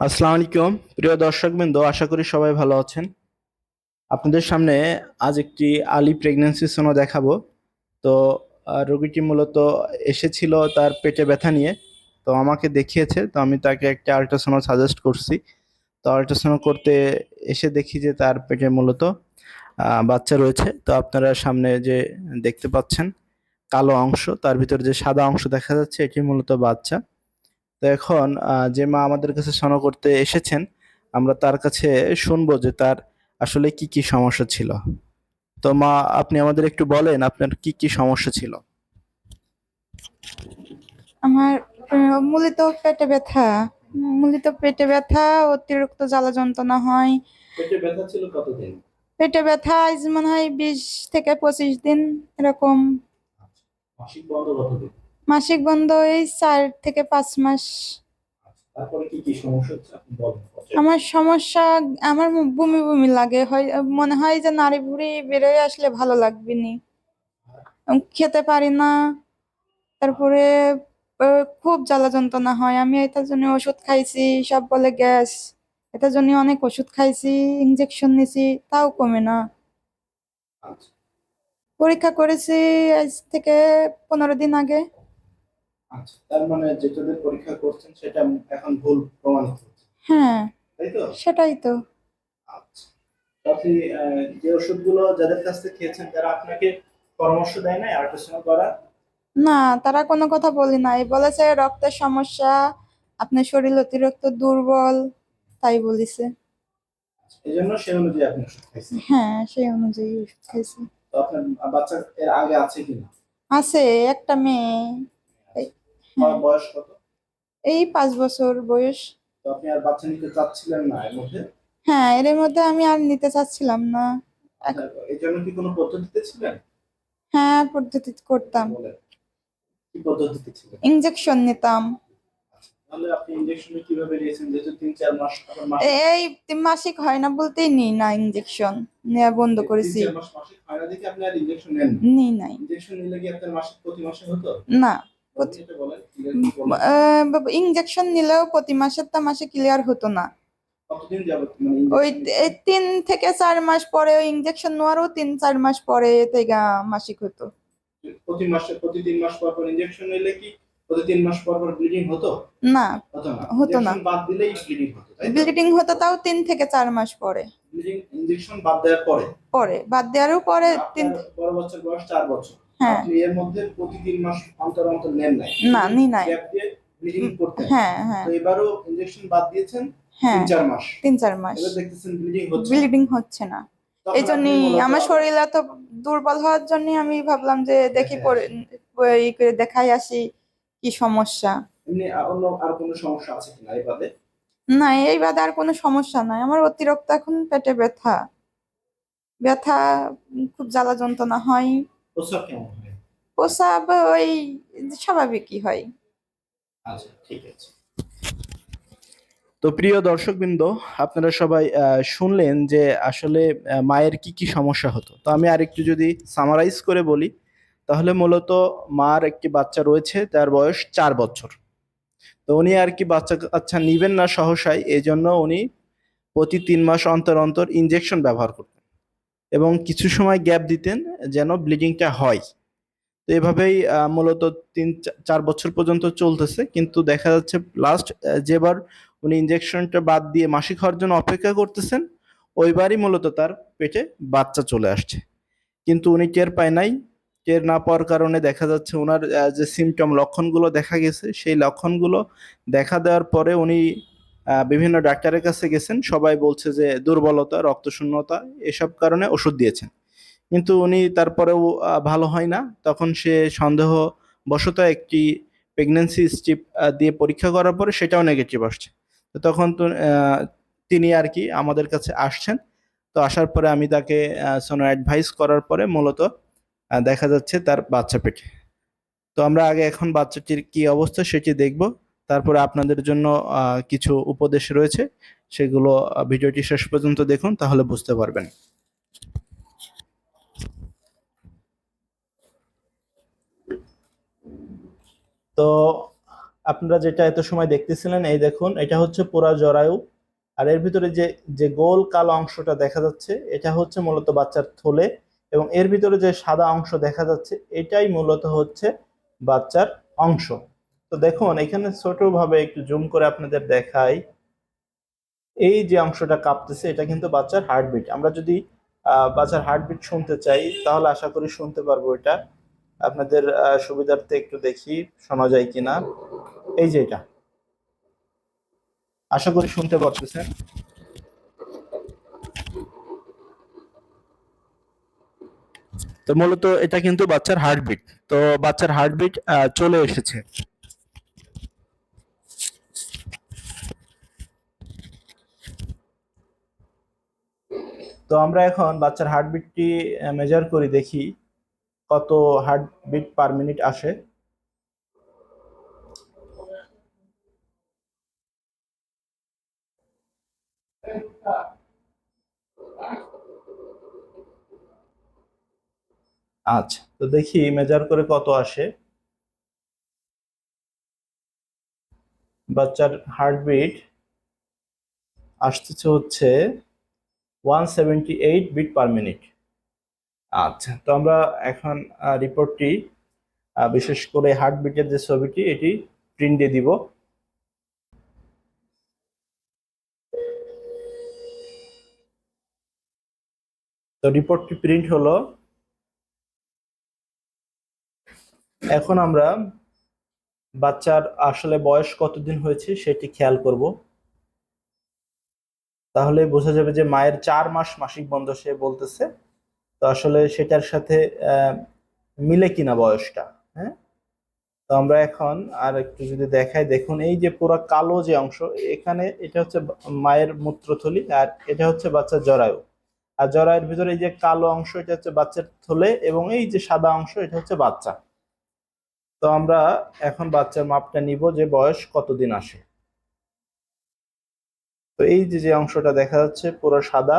আসসালামু আলাইকুম। প্রিয় দর্শকবৃন্দ, আশা করি সবাই ভালো আছেন। আপনাদের সামনে আজ একটি আলি প্রেগন্যান্সি সোনো দেখাবো। তো রোগীটি মূলত এসেছিল তার পেটে ব্যথা নিয়ে। তো, আমাকে দেখিয়েছে, তো আমি তাকে একটা আল্ট্রাসোনো সাজেস্ট করছি। তো আল্ট্রাসোনো করতে এসে দেখি যে তার পেটে মূলত বাচ্চা রয়েছে। তো, আপনারা সামনে যে দেখতে পাচ্ছেন, কালো অংশ, তার ভিতরে যে সাদা অংশ দেখা যাচ্ছে, এটি মূলত বাচ্চা। তো এখন আহ, যে মা আমাদের কাছে সোনো করতে এসেছেন আমরা তার কাছে শুনব যে তার আসলে কি কি সমস্যা ছিল। তো মা আপনি আমাদের একটু বলেন আপনার কি কি সমস্যা ছিল? আমার আহ, মূলত পেটে ব্যথা। মূলত পেটে ব্যথা অতিরিক্ত জ্বালা যন্ত্রণা হয়। পেটে ব্যথা ছিল কতদিন? পেটে ব্যথা আজ মনে হয় বিশ থেকে পঁচিশ দিন এরকম। মাসিক বন্ধ কতদিন? মাসিক বন্ধ এই চার থেকে পাঁচ মাস। তারপরে কি কি সমস্যা হচ্ছে? আপনি বলেন আমার সমস্যা আমার বমি বমি লাগে। হয় মনে হয় যে নাড়ি ভুড়ি বেরোয় আসলে ভালো লাগবে নি খেতে পারি না। তারপরে খুব জ্বালা যন্ত্রণা হয়। আমি এটার জন্য ওষুধ খাইছি সব বলে গ্যাস। এটার জন্য অনেক ওষুধ খাইছি ইঞ্জেকশন নিছি তাও কমে না। আচ্ছা। পরীক্ষা করেছি আজ থেকে পনেরো দিন আগে। আচ্ছা তার মানে যেটাতে পরীক্ষা করছেন সেটা এখন ভুল প্রমাণিত হচ্ছে। হ্যাঁ তাই তো? সেটাই তো। আচ্ছা আপনি যে ওষুধগুলো যাদের কাছ থেকে খেয়েছেন তারা আপনাকে পরামর্শ দেয় নাই আল্ট্রাসাউন্ড করার? না তারা কোনো কথা বলি নাই। বলেছে রক্তের সমস্যা আপনার শরীর অতিরিক্ত দুর্বল তাই বলেছে। এই জন্য সেই অনুযায়ী আপনি ওষুধ খাইছেন? হ্যাঁ সেই অনুযায়ী ওষুধ খাইছি। তো আপনার বাচ্চা এর আগে আছে কিনা? আছে একটা মেয়ে। বয়স কত? এই পাঁচ বছর বয়স। তো আপনি আর বাচ্চা নিতে চাচ্ছিলেন না এর মধ্যে? হ্যাঁ এর মধ্যে আমি আর নিতে চাচ্ছিলাম না। এক- এই জন্য কি কোনো পদ্ধতিতে ছিলেন? হ্যাঁ পদ্ধতি করতাম। কি পদ্ধতিতে ছিলেন? ইঞ্জেকশন নিতাম। আচ্ছা, তাহলে আপনি ইনজেকশন কীভাবে নিয়েছেন? যেহেতু তিন চার মাস এই তিন মাসিক হয় না বলতেই নিই না ইঞ্জেকশন নেওয়া বন্ধ করেছি তিন চার মাস মাসিক হয় না দেখে আপনি আর ইনজেকশন নেন নিই নাই। ইনজেকশন নিলে কি আপনার মাসিক প্রতি মাসে হতো? না। ইঞ্জেকশন নিলেও প্রতি মাসের তা মাসে ক্লিয়ার হতো না। মানে ওই তিন থেকে চার মাস পরে ওই ইঞ্জেকশন নেওয়ারও তিন চার মাস পরে থেকে মাসিক হতো। প্রতি মাসে প্রতি তিন মাস পর পর ইনজেকশন নিলে কি প্রতি তিন মাস পর পর ব্লিডিং হতো? না হতো না। বাদ দিলেই ব্লিডিং হতো ব্লিডিং হতো তাও তিন থেকে চার মাস পরে। ব্লিডিং ইনজেকশন বাদ দেওয়ার পরে? পরে বাদ দেওয়ারও পরে তিন বড় বাচ্চার বয়স চার বছর। হ্যাঁ। এর মধ্যে প্রতি তিন মাস অন্তর অন্তর নেন নাই। না নি নাই। ব্লিডিং হ্যাঁ। হ্যাঁ তো এবারও ইনজেকশন বাদ দিয়েছেন হ্যাঁ তিন চার মাস। তিন চার মাস। এবার দেখতেছেন ব্লিডিং হচ্ছে ব্লিডিং হচ্ছে না। এই জন্যই আমার শরীর এত দুর্বল হওয়ার জন্য আমি ভাবলাম যে দেখি হ্যাঁ। পরে ই করে দেখাই আসি কি সমস্যা। এমনি অন্য আর কোনো সমস্যা আছে কিনা এই বাদে? না এই বাদে আর কোনো সমস্যা নাই। আমার অতিরিক্ত এখন পেটে ব্যথা। ব্যথা খুব জ্বালা যন্ত্রণা হয়। প্রস্রাব কেমন হয়? প্রসাব ওই স্বাভাবিকই হয়। আচ্ছা ঠিক আছে। তো প্রিয় দর্শকবৃন্দ আপনারা সবাই শুনলেন যে আসলে মায়ের কি কি সমস্যা হতো। তো আমি আরেকটু যদি সামারাইজ করে বলি তাহলে মূলত মার একটি বাচ্চা রয়েছে তার বয়স চার বছর। তো উনি আর কি বাচ্চা কাচ্চা নিবেন না সহসায় এই জন্য উনি প্রতি তিন মাস অন্তর অন্তর ইঞ্জেকশন ব্যবহার করতেন। এবং কিছু সময় গ্যাপ দিতেন যেন ব্লিডিংটা হয়। তো এভাবেই মূলত তিন চার বছর পর্যন্ত চলতেছে। কিন্তু দেখা যাচ্ছে লাস্ট যেবার উনি ইনজেকশনটা বাদ দিয়ে মাসিক হওয়ার জন্য অপেক্ষা করতেছেন, ওইবারই মূলত তার পেটে বাচ্চা চলে আসছে। কিন্তু উনি টের পায় নাই। টের না পাওয়ার কারণে দেখা যাচ্ছে ওনার যে সিমটম লক্ষণগুলো দেখা গেছে, সেই লক্ষণগুলো দেখা দেওয়ার পরে উনি বিভিন্ন ডাক্তারের কাছে গেছেন। সবাই বলছে যে দুর্বলতা, রক্তশূন্যতা এসব কারণে ওষুধ দিয়েছেন। কিন্তু উনি তারপরেও ভালো হয় না। তখন সে সন্দেহ বশত একটি প্রেগনেন্সি স্ট্রিপ দিয়ে পরীক্ষা করার পরে সেটাও নেগেটিভ আসছে। তো তখন তো তিনি আর কি আমাদের কাছে আসছেন। তো আসার পরে আমি তাকে সোনো অ্যাডভাইস করার পরে মূলত দেখা যাচ্ছে তার বাচ্চা পেটে। তো আমরা আগে এখন বাচ্চাটির কি অবস্থা সেটি দেখব। তারপরে আপনাদের জন্য কিছু উপদেশ রয়েছে। সেগুলো ভিডিওটি শেষ পর্যন্ত দেখুন, তাহলে বুঝতে পারবেন। তো, আপনারা যেটা এত সময় দেখতেছিলেন, এই দেখুন, এটা হচ্ছে পুরা জরায়ু। আর এর ভিতরে যে যে গোল কালো অংশটা দেখা যাচ্ছে, এটা হচ্ছে মূলত বাচ্চার থলে। এবং এর ভিতরে যে সাদা অংশ দেখা যাচ্ছে, এটাই মূলত হচ্ছে বাচ্চার অংশ। তো দেখুন, এখানে ছোটভাবে একটু জুম করে আপনাদের দেখাই। এই যে অংশটা কাঁপতেছে, এটা কিন্তু বাচ্চার হার্টবিট আমরা যদি বাচ্চার হার্টবিট শুনতে চাই, তাহলে আশা করি শুনতে পারব এটা। আপনাদের সুবিধার্থে একটু দেখি, শোনা যায় কিনা। এই যে এটা। আশা করি শুনতে পারতেছেন। তো মূলত এটা কিন্তু বাচ্চার হার্টবিট তো বাচ্চার হার্টবিট চলে এসেছে। তো আমরা এখন বাচ্চার হার্টবিটটি মেজার করি, দেখি কত হার্টবিট পার মিনিট আসে। আচ্ছা তো দেখি মেজার করে কত আসে। বাচ্চার হার্টবিট আসতেছে হচ্ছে one seventy eight beat per minute আচ্ছা তো আমরা এখন রিপোর্টটি বিশেষ করে হার্টবিটের যে ছবিটি, এটি প্রিন্ট দিয়ে দিব। তো রিপোর্টটি প্রিন্ট হলো। এখন আমরা বাচ্চার আসলে বয়স কতদিন হয়েছে সেটি খেয়াল করব। তাহলে বোঝা যাবে যে মায়ের চার মাস মাসিক বন্ধ সে বলতেছে। তো আসলে সেটার সাথে মিলে কিনা বয়সটা হ্যাঁ? তো আমরা এখন আর একটু যদি দেখাই, দেখুন এই যে পুরো কালো যে অংশ, এখানে এটা হচ্ছে মায়ের মূত্রথলি আর এটা হচ্ছে বাচ্চার জরায়ু। আর জরায়ুর ভিতরে এই যে কালো অংশ, এটা হচ্ছে বাচ্চার থলে এবং এই যে সাদা অংশ, এটা হচ্ছে বাচ্চা। তো আমরা এখন বাচ্চার মাপটা নিব যে বয়স কতদিন আসে। তো এই যে যে অংশটা দেখা যাচ্ছে পুরো সাদা,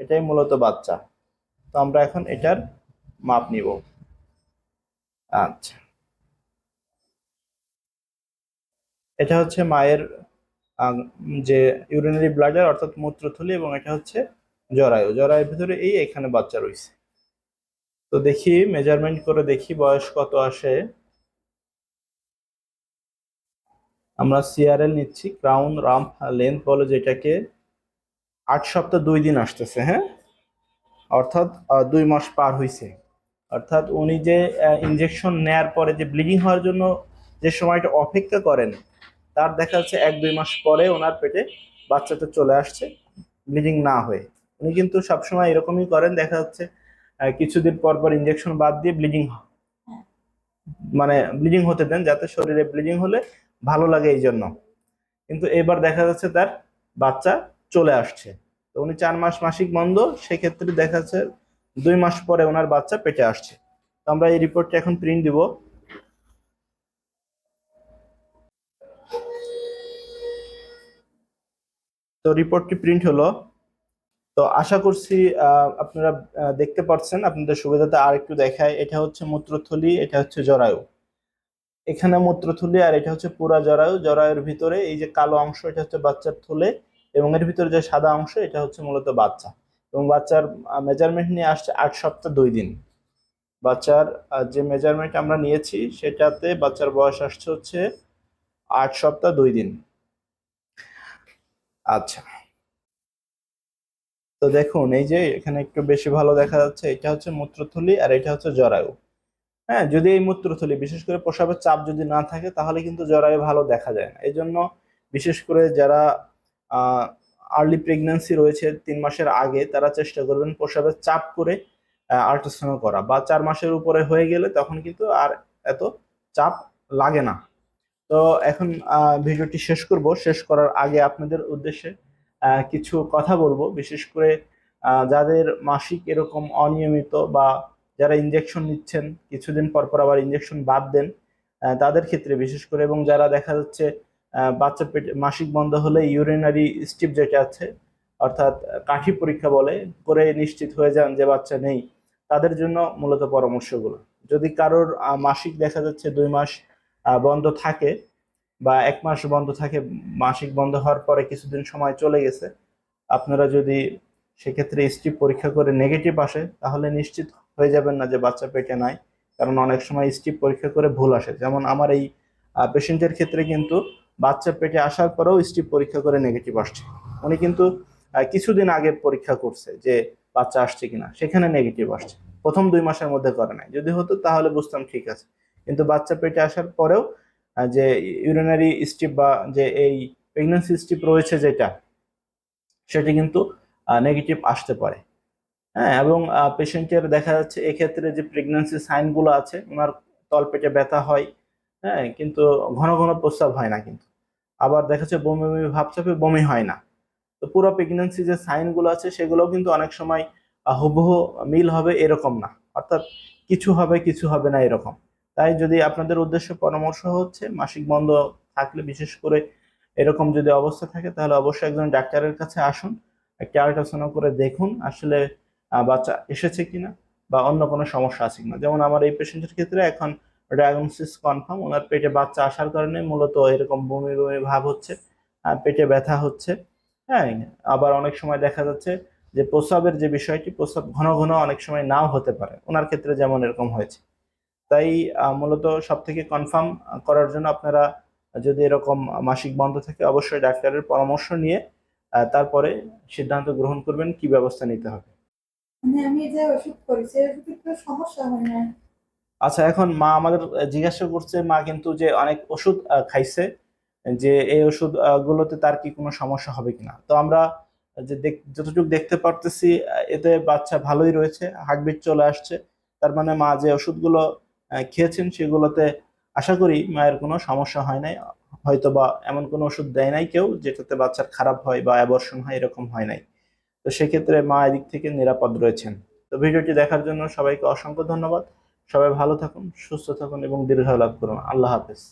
এটাই মূলত বাচ্চা। তো আমরা এখন এটার মাপ নিব। আচ্ছা। এটা হচ্ছে মায়ের যে ইউরিনারি ব্লাডার অর্থাৎ মূত্রথলি, এবং এটা হচ্ছে জরায়ু। জরায়ুর ভিতরে এই এখানে বাচ্চা রয়েছে। তো দেখি মেজারমেন্ট করে দেখি বয়স কত আসে। আমরা সিআরএল নিচ্ছি ক্রাউন রাম লেন্থ বলে যেটাকে আট সপ্তাহ দুই দিন আসতেছে হ্যাঁ? অর্থাৎ দুই মাস পার হইছে। অর্থাৎ উনি যে ইঞ্জেকশন নেয়ার পরে যে ব্লিডিং হওয়ার জন্য যে সময়টা অপেক্ষা করেন তার দেখা যাচ্ছে এক দুই মাস পরে ওনার পেটে বাচ্চাটা চলে আসছে ব্লিডিং না হয়ে। উনি কিন্তু সবসময় এরকমই করেন দেখা যাচ্ছে কিছুদিন পর পর ইঞ্জেকশন বাদ দিয়ে ব্লিডিং মানে ব্লিডিং হতে দেন যাতে শরীরে ব্লিডিং হলে ভালো লাগে এই জন্য। কিন্তু এবার দেখা যাচ্ছে তার বাচ্চা চলে আসছে। তো উনি চার মাস মাসিক বন্ধ, সেক্ষেত্রে দেখা যাচ্ছে দুই মাস পরে ওনার বাচ্চা পেটে আসছে। তো আমরা এই রিপোর্টটা এখন প্রিন্ট দিব। তো রিপোর্টটি প্রিন্ট হলো। তো আশা করছি আপনারা দেখতে পাচ্ছেন আপনাদের সুবিধাতে আর একটু দেখায় এটা হচ্ছে মূত্রথলি, এটা হচ্ছে জরায়ু। এখানে মূত্রথলি আর এটা হচ্ছে পুরা জরায়ু। জরায়ুর ভিতরে এই যে কালো অংশ, এটা হচ্ছে বাচ্চার থলে এবং এর ভিতরে যে সাদা অংশ, এটা হচ্ছে মূলত বাচ্চা। এবং বাচ্চার মেজারমেন্ট নিয়ে আসছে আট সপ্তাহ দুই দিন। বাচ্চার যে মেজারমেন্ট আমরা নিয়েছি, সেটাতে বাচ্চার বয়স আসছে হচ্ছে আট সপ্তাহ দুই দিন। আচ্ছা। তো দেখুন, এই যে এখানে একটু বেশি ভালো দেখা যাচ্ছে, এটা হচ্ছে মূত্রথলি আর এটা হচ্ছে জরায়ু। হ্যাঁ যদি এই মূত্রথলি, বিশেষ করে প্রসাবের চাপ যদি না থাকে, তাহলে কিন্তু জরায়ু ভালো দেখা যায় না। এই জন্য বিশেষ করে যারা আর্লি প্রেগন্যান্সি রয়েছে তিন মাসের আগে, তারা চেষ্টা করবেন প্রসাবের চাপ করে আল্ট্রাসাউন্ড করা। বা চার মাসের উপরে হয়ে গেলে তখন কিন্তু আর এত চাপ লাগে না। তো এখন ভিডিওটি শেষ করব। শেষ করার আগে আপনাদের উদ্দেশ্যে কিছু কথা বলব। বিশেষ করে যাদের মাসিক এরকম অনিয়মিত বা যারা ইনজেকশন নিচ্ছেন, কিছুদিন পর পর আবার ইনজেকশন বাদ দেন তাদের ক্ষেত্রে বিশেষ করে এবং যারা দেখা যাচ্ছে বাচ্চা পেটে মাসিক বন্ধ হলে ইউরিনারি স্টিপ যেটা আছে, অর্থাৎ কাঠি পরীক্ষা বলে, করে নিশ্চিত হয়ে যান যে বাচ্চা নেই, তাদের জন্য মূলত পরামর্শগুলো। যদি কারোর মাসিক দেখা যাচ্ছে দুই মাস বন্ধ থাকে বা এক মাস বন্ধ থাকে, মাসিক বন্ধ হওয়ার পরে কিছুদিন সময় চলে গেছে, আপনারা যদি সেক্ষেত্রে স্ট্রিপ পরীক্ষা করে নেগেটিভ আসে, তাহলে নিশ্চিত হয়ে যাবেন না যে বাচ্চা পেটে নাই, কারণ অনেক সময় স্ট্রিপ পরীক্ষা করে ভুল আসে। যেমন আমার এই পেশেন্টের ক্ষেত্রে কিন্তু বাচ্চা পেটে আসার পরেও স্ট্রিপ পরীক্ষা করে নেগেটিভ আসছে। উনি কিন্তু কিছুদিন আগে পরীক্ষা করছে যে বাচ্চা আসছে কিনা, সেখানে নেগেটিভ আসছে। প্রথম দুই মাসের মধ্যে করে নাই। যদি হতো তাহলে বুঝতাম ঠিক আছে। কিন্তু বাচ্চা পেটে আসার পরেও যে ইউরিনারি স্টিপ বা যে এই প্রেগন্যান্সি স্ট্রিপ রয়েছে যেটা, সেটি কিন্তু নেগেটিভ আসতে পারে। হ্যাঁ এবং পেশেন্টের দেখা যাচ্ছে এক্ষেত্রে যে প্রেগন্যান্সি সাইনগুলো আছে, ওনার তলপেটে ব্যথা হয় হ্যাঁ কিন্তু ঘন ঘন প্রস্রাব হয় না কিন্তু। আবার দেখা যাচ্ছে বমি বমি ভাব চাপে বমি হয় না। তো পুরো প্রেগন্যান্সি যে সাইনগুলো আছে, সেগুলোও কিন্তু অনেক সময় হুবহু মিল হবে এরকম না। অর্থাৎ কিছু হবে কিছু হবে না এরকম। তাই যদি আপনাদের উদ্দেশ্য পরামর্শ হচ্ছে, মাসিক বন্ধ থাকলে বিশেষ করে এরকম যদি অবস্থা থাকে, তাহলে অবশ্যই একজন ডাক্তারের কাছে আসুন, একটি আল্ট্রাসাউন্ড করে দেখুন। আসলে বাচ্চা এসেছে কিনা বা অন্য কোনো সমস্যা আছে কিনা। যেমন আমার এই পেশেন্টের ক্ষেত্রে এখন ডায়াগনোসিস কনফার্ম ওনার পেটে বাচ্চা আসার কারণে মূলত এরকম বমি বমি ভাব হচ্ছে পেটে ব্যথা হচ্ছে। হ্যাঁ আবার অনেক সময় দেখা যাচ্ছে যে প্রস্রাবের যে বিষয়টি, প্রস্রাব ঘন ঘন অনেক সময় নাও হতে পারে। ওনার ক্ষেত্রে যেমন এরকম হয়েছে। তাই মূলত সব থেকে কনফার্ম করার জন্য আপনারা যদি এরকম মাসিক বন্ধ থাকে, অবশ্যই ডাক্তারের পরামর্শ নিয়ে তারপরে সিদ্ধান্ত গ্রহণ করবেন কি ব্যবস্থা নিতে হবে। আমি যে ওষুধ করেছি ওষুধে তো সমস্যা হয় না। আচ্ছা এখন মা আমাদের জিজ্ঞাসা করছে, মা কিন্তু যে অনেক ওষুধ খাইছে, যে এই ওষুধ গুলোতে তার কি কোনো সমস্যা হবে কিনা? তো আমরা যে যতটুকু দেখতে পারতেছি এতে বাচ্চা ভালোই রয়েছে, হার্টবিট চলে আসছে। তার মানে মা যে ওষুধগুলো খেয়েছেন, সেগুলোতে আশা করি মায়ের কোনো সমস্যা হয় নাই। হয়তো বা এমন কোনো ওষুধ দেয় নাই কেউ, যেটাতে বাচ্চার খারাপ হয় বা অ্যাবর্শন হয়, এরকম হয় নাই। তো সেক্ষেত্রে মা এদিক থেকে নিরাপদ রয়েছেন। তো ভিডিওটি দেখার জন্য সবাইকে অসংখ্য ধন্যবাদ। সবাই ভালো থাকুন, সুস্থ থাকুন এবং দীর্ঘায়ু লাভ করুন। আল্লাহ হাফেজ।